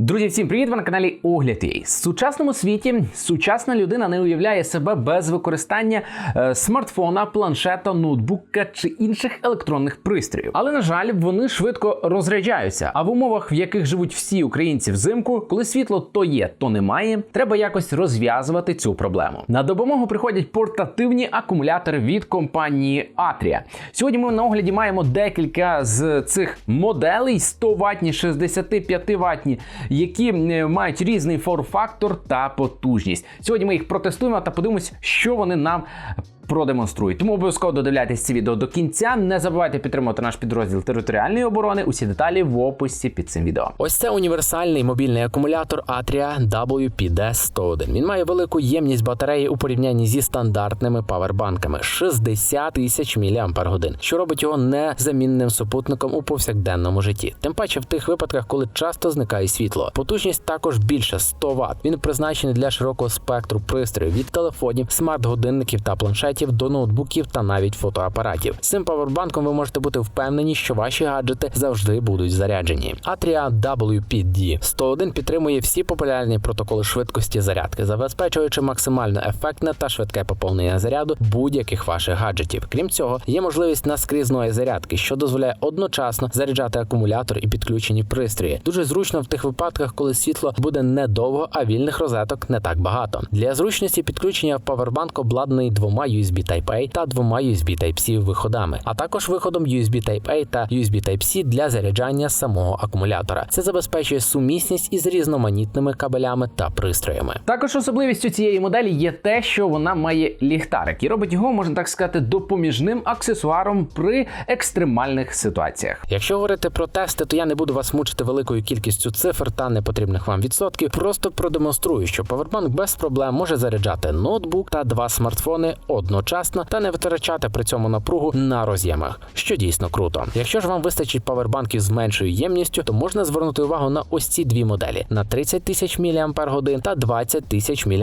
Друзі, всім привіт! Ви на каналі Огляд Ей. В сучасному світі сучасна людина не уявляє себе без використання е, смартфона, планшета, ноутбука чи інших електронних пристроїв. Але на жаль, вони швидко розряджаються. А в умовах, в яких живуть всі українці взимку, коли світло то є, то немає, треба якось розв'язувати цю проблему. На допомогу приходять портативні акумулятори від компанії Atria. Сьогодні ми на огляді маємо декілька з цих моделей: 100 ватні, 65 ватні які е, мають різний форм-фактор та потужність. Сьогодні ми їх протестуємо та подивимось, що вони нам продемонструють. Тому обов'язково додивляйтесь це відео до кінця. Не забувайте підтримувати наш підрозділ територіальної оборони. Усі деталі в описі під цим відео. Ось це універсальний мобільний акумулятор Atria WPD-101. Він має велику ємність батареї у порівнянні зі стандартними павербанками 60 тисяч мАч, що робить його незамінним супутником у повсякденному житті. Тим паче в тих випадках, коли часто зникає світло. Потужність також більше 100 Вт. Він призначений для широкого спектру пристроїв від телефонів, смарт-годинників та планшетів до ноутбуків та навіть фотоапаратів. З цим павербанком ви можете бути впевнені, що ваші гаджети завжди будуть заряджені. Atria WPD-101 підтримує всі популярні протоколи швидкості зарядки, забезпечуючи максимально ефектне та швидке поповнення заряду будь-яких ваших гаджетів. Крім цього, є можливість наскрізної зарядки, що дозволяє одночасно заряджати акумулятор і підключені пристрої. Дуже зручно в тих випадках, коли світло буде недовго, а вільних розеток не так багато. Для зручності підключення в павербанк обладнаний двома USB Type-A та двома USB Type-C виходами, а також виходом USB Type-A та USB Type-C для заряджання самого акумулятора. Це забезпечує сумісність із різноманітними кабелями та пристроями. Також особливістю цієї моделі є те, що вона має ліхтарик і робить його, можна так сказати, допоміжним аксесуаром при екстремальних ситуаціях. Якщо говорити про тести, то я не буду вас мучити великою кількістю цифр та непотрібних вам відсотків. Просто продемонструю, що Powerbank без проблем може заряджати ноутбук та два смартфони одночасно та не витрачати при цьому напругу на роз'ємах, що дійсно круто. Якщо ж вам вистачить павербанків з меншою ємністю, то можна звернути увагу на ось ці дві моделі на 30 тисяч мАч та 20 тисяч мАч.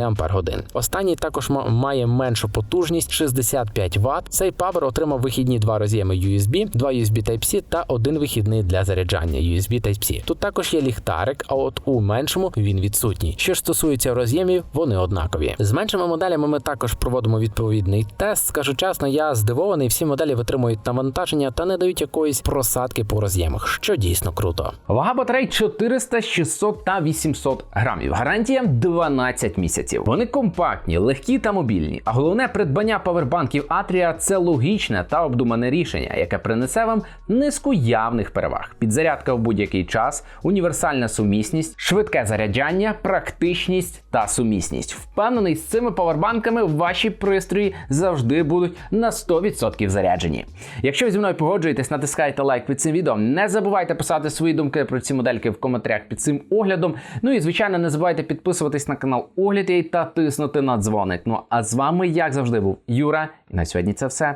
Останній також має меншу потужність 65 Вт. Цей павер отримав вихідні два роз'єми USB, два USB Type-C та один вихідний для заряджання USB Type-C. Тут також є ліхтарик, а от у меншому він відсутній. Що ж стосується роз'ємів, вони однакові. З меншими моделями ми також проводимо відповідний тест. Скажу чесно, я здивований, всі моделі витримують навантаження та не дають якоїсь просадки по роз'ємах, що дійсно круто. Вага батарей 400, 600 та 800 грамів. Гарантія 12 місяців. Вони компактні, легкі та мобільні. А головне придбання павербанків Atria – це логічне та обдумане рішення, яке принесе вам низку явних переваг: підзарядка в будь-який час, універсальна сумісність, швидке заряджання, практичність та сумісність. Впевнений, з цими павербанками ваші пристрої завжди будуть на 100% заряджені. Якщо ви зі мною погоджуєтесь, натискайте лайк під цим відео. Не забувайте писати свої думки про ці модельки в коментарях під цим оглядом. Ну і звичайно, не забувайте підписуватись на канал Огляд та тиснути на дзвоник. Ну а з вами, як завжди, був Юра. І на сьогодні це все.